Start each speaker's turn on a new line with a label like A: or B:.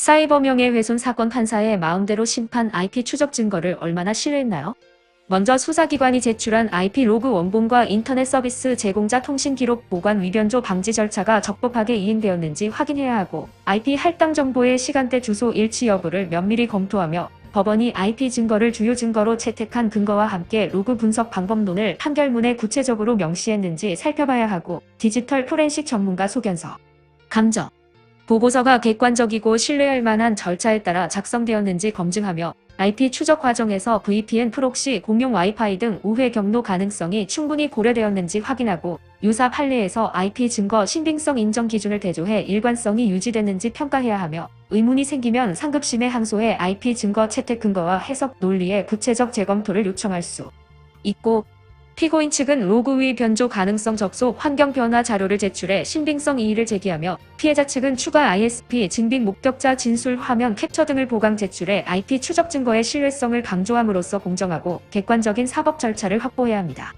A: 사이버 명예훼손 사건 판사의 마음대로 심판 IP 추적 증거를 얼마나 신뢰했나요? 먼저 수사기관이 제출한 IP 로그 원본과 인터넷 서비스 제공자 통신 기록 보관 위변조 방지 절차가 적법하게 이행되었는지 확인해야 하고 IP 할당 정보의 시간대 주소 일치 여부를 면밀히 검토하며 법원이 IP 증거를 주요 증거로 채택한 근거와 함께 로그 분석 방법론을 판결문에 구체적으로 명시했는지 살펴봐야 하고 디지털 포렌식 전문가 소견서, 감정, 보고서가 객관적이고 신뢰할 만한 절차에 따라 작성되었는지 검증하며 IP 추적 과정에서 VPN 프록시 공용 와이파이 등 우회 경로 가능성이 충분히 고려되었는지 확인하고 유사 판례에서 IP 증거 신빙성 인정 기준을 대조해 일관성이 유지됐는지 평가해야 하며 의문이 생기면 상급심에 항소해 IP 증거 채택 근거와 해석 논리의 구체적 재검토를 요청할 수 있고 피고인 측은 로그 위 변조 가능성 접속 환경 변화 자료를 제출해 신빙성 이의를 제기하며 피해자 측은 추가 ISP 증빙 목격자 진술 화면 캡처 등을 보강 제출해 IP 추적 증거의 신뢰성을 강조함으로써 공정하고 객관적인 사법 절차를 확보해야 합니다.